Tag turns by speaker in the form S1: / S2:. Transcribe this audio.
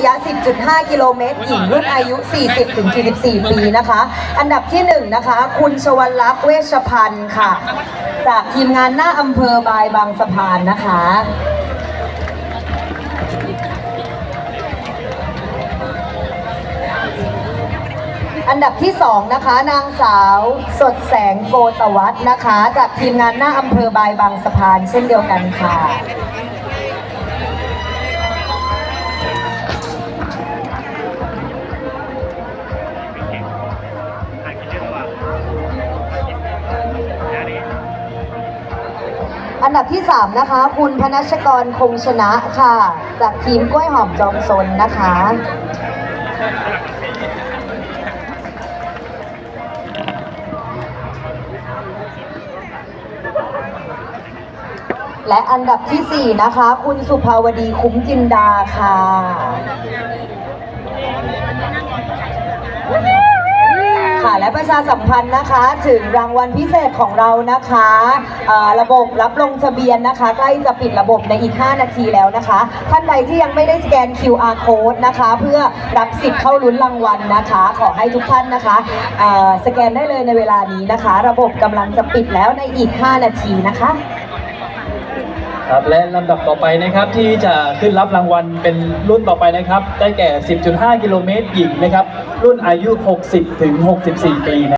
S1: ระยะ 10.5 กิโลเมตรหญิงรุ่นอายุ 40-44 ปีนะคะ อันดับที่1นะคะ คุณชวลักษณ์เวชพันธ์ค่ะ จากทีมงานหน้าอำเภอบายบางสะพานนะคะอันดับที่2นะคะ นางสาวสดแสงโกตวัฒนะคะ จากทีมงานหน้าอำเภอบายบางสะพานเช่นเดียวกันค่ะ อันดับที่ 3 นะคะ คุณพนัชกรคงชนะค่ะ จากทีมกล้วยหอมจอมซนนะคะ และอันดับทีสี่4 นะคะ คุณสุภาวดีคุ้มจินดาค่ะ และประชาสัมพันธ์นะคะ ถึงรางวัลพิเศษของเรานะคะะระบบรับลงทะเบียนนะคะ ใกล้จะปิดระบบในอีก 5 นาทีแล้วนะคะ ท่านใดที่ยังไม่ได้สแกน QR code นะคะ เพื่อรับสิทธิ์เข้าลุ้นรางวัลนะคะ ขอให้ทุกท่านนะคะสแกนได้เลยในเวลานี้นะคะ ระบบกำลังจะปิดแล้วในอีก 5 นาทีนะคะ
S2: ครับและลำดับต่อไปนะครับที่จะขึ้นรับรางวัลเป็นรุ่นต่อไปนะครับ ได้แก่ 10.5 กิโลเมตรหญิงนะครับ รุ่นอายุ 60 ถึง 64 ปีนะ